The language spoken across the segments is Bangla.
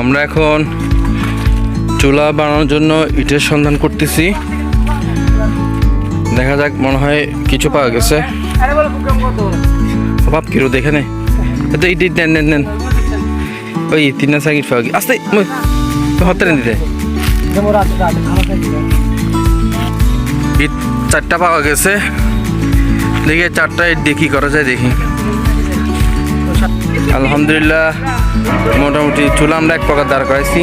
আমরা এখন চুলা বানানোর জন্য ইটের সন্ধান করতেছি। দেখা যাক, মনে হয় কিছু পাওয়া গেছে। বাপ কিরো দেখে নে তো ইট নেন নেন নেন। ওই তিন না সাইড পাওয়া আস্তে হতে নেন দিতে। ইট চারটা পাওয়া গেছে। দেখি, চারটা ইট দেখি করা যায় দেখি। আলহামদুলিল্লাহ, মোটামুটি চুলা আমরা এক প্রকার দাঁড় করাইছি।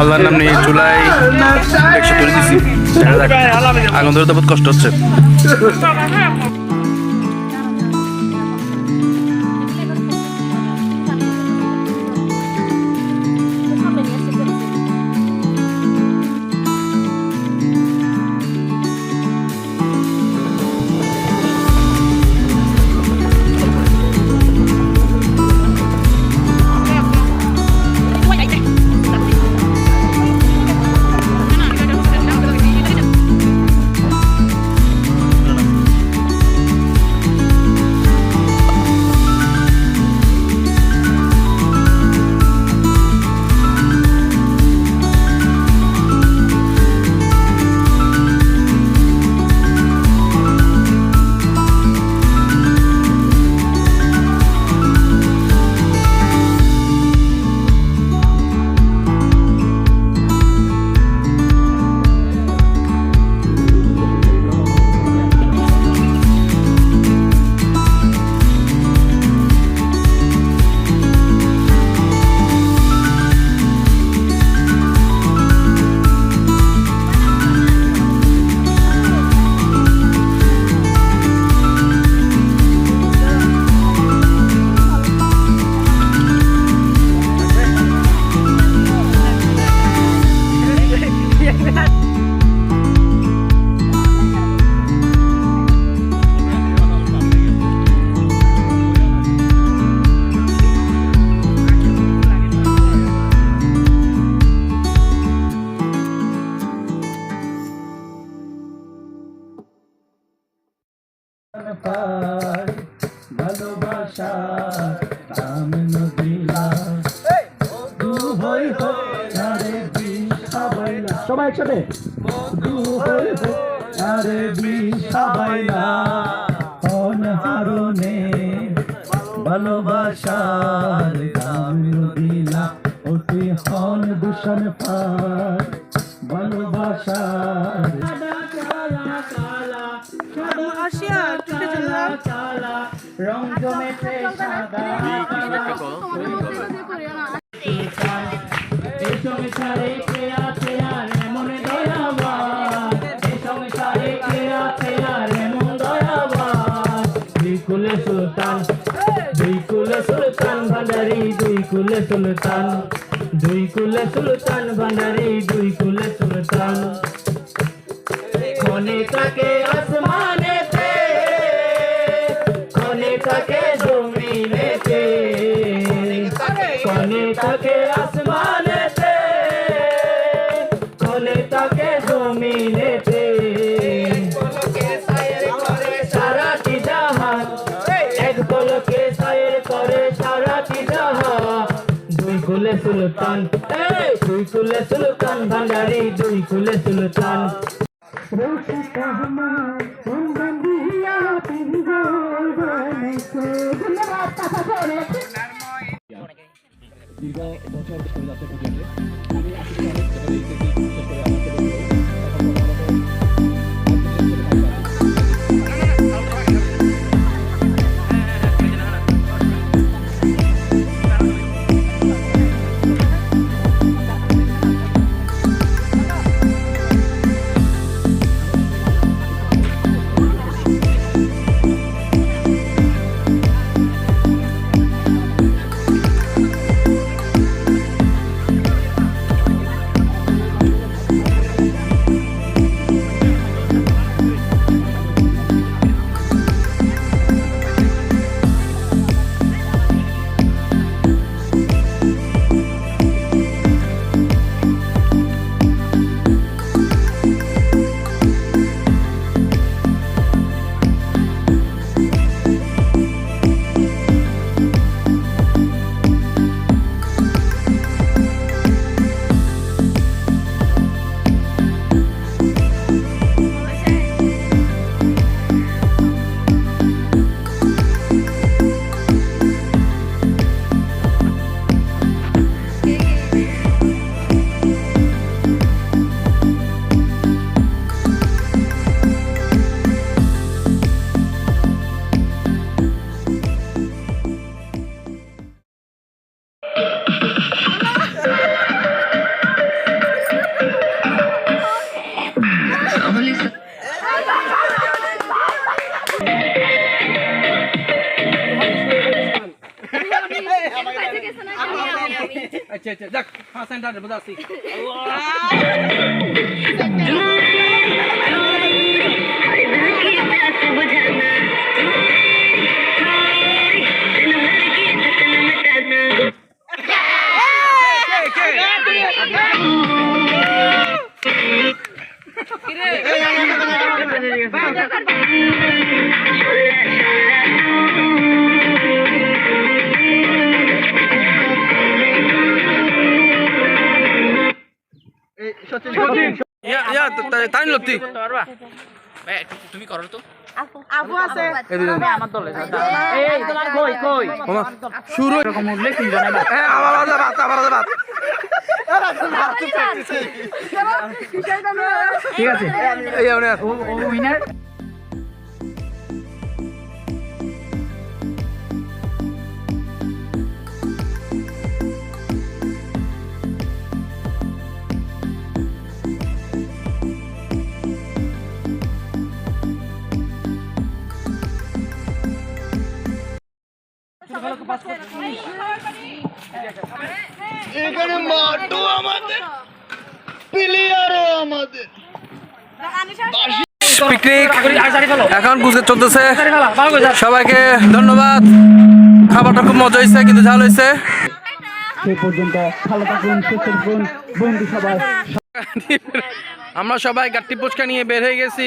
আল্লাহর নাম নিয়ে চুলাই একশো আগুন ধরে তো বহুত কষ্ট হচ্ছে। ভালোবাসা নাম নদীলা দু হই আরে বিষাবাইলা সবাই একসাথে। দু হই আরে বিষাবাইলা অনহারণে ভালোবাসার নাম নদীলা অতি হন দূষণ পার ভালোবাসার। আসিয়া রং জমেছে সাদা এই সংসারে দুই কুলে সুলতান দুই কুলে সুলতান ভান্ডারি দুই কুলে সুলতান দুই তাকে কোনে তাকে আসমানেতে কোনে তাকে জমিনেতে। সারাটি জাহান এক পলকে করে সারাটি জাহান দুই কুলে সুলতান দুই কুলে সুলতান ভান্ডারি দুই কুলে সুলতান। রোটি কাহমা বন্ধন দিয়া পিঙ্গল বানাইছে দীর্ঘায় বছর ধরে যাত্রা করতে হবে যাক পাঁচ সেন্টারের মধ্যে আসি ইয়া তাই লতি আবু আছে শুরু হ্যাঁ আবার আবার বাত আবার আবার বাত ঠিক আছে এখানে মাঠও আমাদের। প্লেয়ারও আমাদের। পিকনিক এখন গুজে চলতেছে। সবাইকে ধন্যবাদ। খাবারটা খুব মজা হয়েছে কিন্তু ঝাল হয়েছে। সেই পর্যন্ত ভালো থাকুন সুস্থ থাকুন। বন্ধু সবাই। আমরা সবাই গাট্টি পুচকা নিয়ে বের হয়ে গেছি।